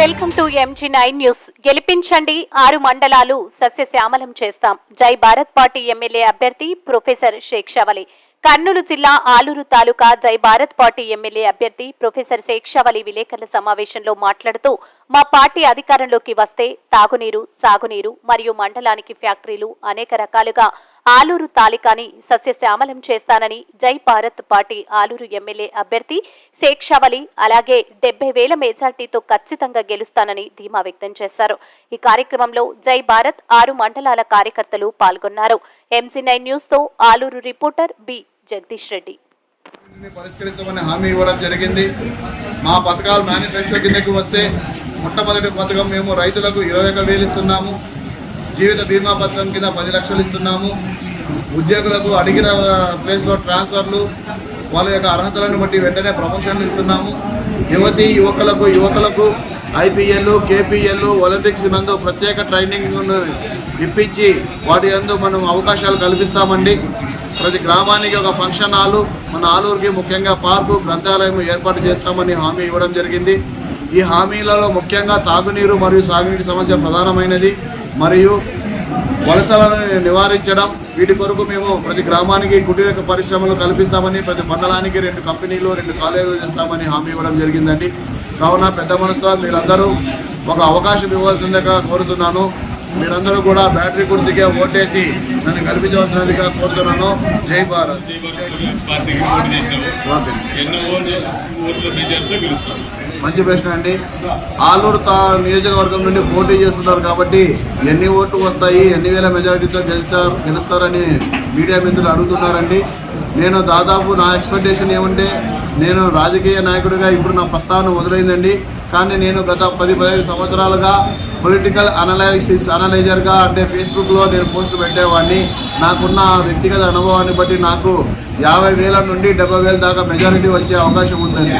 To MG nine news గెలిపించండి ఆరు మండలాలు సస్యశ్యామలం చేస్తాం. జై భారత్ పార్టీ ఎమ్మెల్యే అభ్యర్థి ప్రొఫెసర్ షేక్ షవలి కర్నూలు జిల్లా ఆలూరు తాలూకా జై భారత్ పార్టీ ఎమ్మెల్యే అభ్యర్థి ప్రొఫెసర్ షేక్ షవలి విలేకరుల సమావేశంలో మాట్లాడుతూ మా పార్టీ అధికారంలోకి వస్తే తాగునీరు సాగునీరు మరియు మండలానికి ఫ్యాక్టరీలు అనేక రకాలుగా ఆలూరు తాలికాని సస్యశ్యామలం చేస్తానని జై భారత్ పార్టీ ఆలూరు ఎమ్మెల్యే అభ్యర్థి షేక్ షవలి అలాగే డెబ్బై వేల మెజార్టీతో ఖచ్చితంగా గెలుస్తానని ధీమా వ్యక్తం చేశారు. ఈ కార్యక్రమంలో జై భారత్ ఆరు మండలాల కార్యకర్తలు పాల్గొన్నారు. ఎంసీ నైన్ న్యూస్తో ఆలూరు రిపోర్టర్ బి జగదీష్ రెడ్డి. పరిష్కరిస్తామని హామీ ఇవ్వడం జరిగింది. మా పథకాలు మేనిఫెస్టో కిందకి వస్తే మొట్టమొదటి పథకం మేము రైతులకు ఇరవై ఒక వేలు ఇస్తున్నాము. జీవిత బీమా పథకం కింద పది లక్షలు ఇస్తున్నాము. ఉద్యోగులకు అడిగిన ప్లేస్లో ట్రాన్స్ఫర్లు వాళ్ళ యొక్క అర్హతలను బట్టి వెంటనే ప్రమోషన్లు ఇస్తున్నాము. యువతి యువకులకు యువకులకు ఐపీఎల్ కేపీఎల్ ఒలింపిక్స్ నందు ప్రత్యేక ట్రైనింగ్ ఇప్పించి వాటి అందు మనం అవకాశాలు కల్పిస్తామండి. ప్రతి గ్రామానికి ఒక ఫంక్షన్ హాలు మన ఆలూరుకి ముఖ్యంగా పార్కు గ్రంథాలయం ఏర్పాటు చేస్తామని హామీ ఇవ్వడం జరిగింది. ఈ హామీలలో ముఖ్యంగా తాగునీరు మరియు సాగునీటి సమస్య ప్రధానమైనది. మరియు వలసలను నివారించడం వీటి కొరకు మేము ప్రతి గ్రామానికి కుటీర పరిశ్రమలు కల్పిస్తామని ప్రతి మండలానికి రెండు కంపెనీలు రెండు కాలేజీలు చేస్తామని హామీ ఇవ్వడం జరిగిందండి. కావున పెద్ద మనసుతో మీరందరూ ఒక అవకాశం ఇవ్వాల్సిందిగా కోరుతున్నాను. మీరందరూ కూడా బ్యాటరీ గుర్తుకే ఓటేసి నన్ను కల్పించవలసినదిగా కోరుతున్నాను. జై భారత్. మంచి ప్రశ్న అండి. ఆలూరు తా నియోజకవర్గం నుండి పోటీ చేస్తున్నారు కాబట్టి ఎన్ని ఓట్లు వస్తాయి ఎన్ని వేల మెజారిటీతో గెలిచారు గెలుస్తారని మీడియా మిత్రులు అడుగుతున్నారండి. నేను దాదాపు నా ఎక్స్పెక్టేషన్ ఏమంటే నేను రాజకీయ నాయకుడిగా ఇప్పుడు నా ప్రస్తావన మొదలైందండి కానీ నేను గత పది పదిహేను సంవత్సరాలుగా పొలిటికల్ అనలైసిస్ అనలైజర్గా అంటే ఫేస్బుక్లో నేను పోస్ట్ పెట్టేవాడిని. నాకున్న వ్యక్తిగత అనుభవాన్ని బట్టి నాకు యాభై వేల నుండి డెబ్బై వేల దాకా మెజారిటీ వచ్చే అవకాశం ఉందండి.